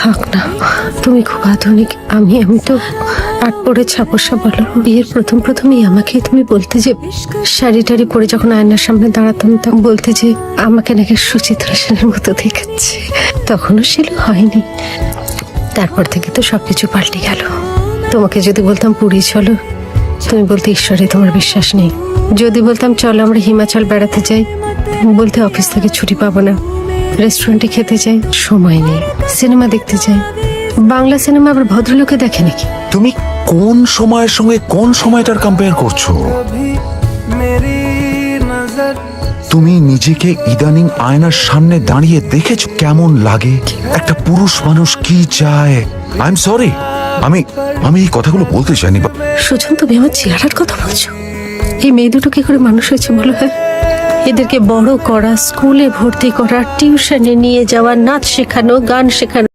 থাক না। তুমি খুব আধুনিক, আমি আমি তো আট পরে ছাপসা বলো বিয়ের প্রথম প্রথমেই আমাকে তুমি বলতে যে, শাড়ি টাড়ি পরে যখন আয়নার সামনে দাঁড়াতাম, তখন বলতে যে, আমাকে নাকি সুচিত্রা সেনের মতো দেখাচ্ছে। তখনও ছিল হয়নি। তারপর থেকে তো সবকিছু পাল্টে গেল। তোমাকে যদি বলতাম, পুরী চলো, তুমি বলতে, ঈশ্বরে, তোমার বিশ্বাস নেই। যদি বলতাম, চলো, আমরা হিমাচল বেড়াতে যাই, বলতে, অফিস থেকে ছুটি পাবো না। রেস্টুরেন্টে খেতে চাই সময় নেই সিনেমা দেখতে চাই। বাংলা সিনেমা আবার ভদ্রলোকে দেখে নাকি? তুমি কোন সময়ের সঙ্গে কোন সময়টার কম্পেয়ার করছ? তুমি নিজেকে ইদানিং আয়নার সামনে দাঁড়িয়ে দেখেছ? কেমন লাগে? একটা পুরুষ মানুষ কি চায়? আই এম সরি আমি আমি এই কথাগুলো বলতে চাইনি সুজন তুমি আমার চেহারার কথা বলছো। এই মেয়ে দুটো কি করে মানুষ হয়েছে বলো হ্যাঁ? এদেরকে বড় করা স্কুলে ভর্তি করা টিউশনে নিয়ে যাওয়া নাচ শেখানো গান শেখানো।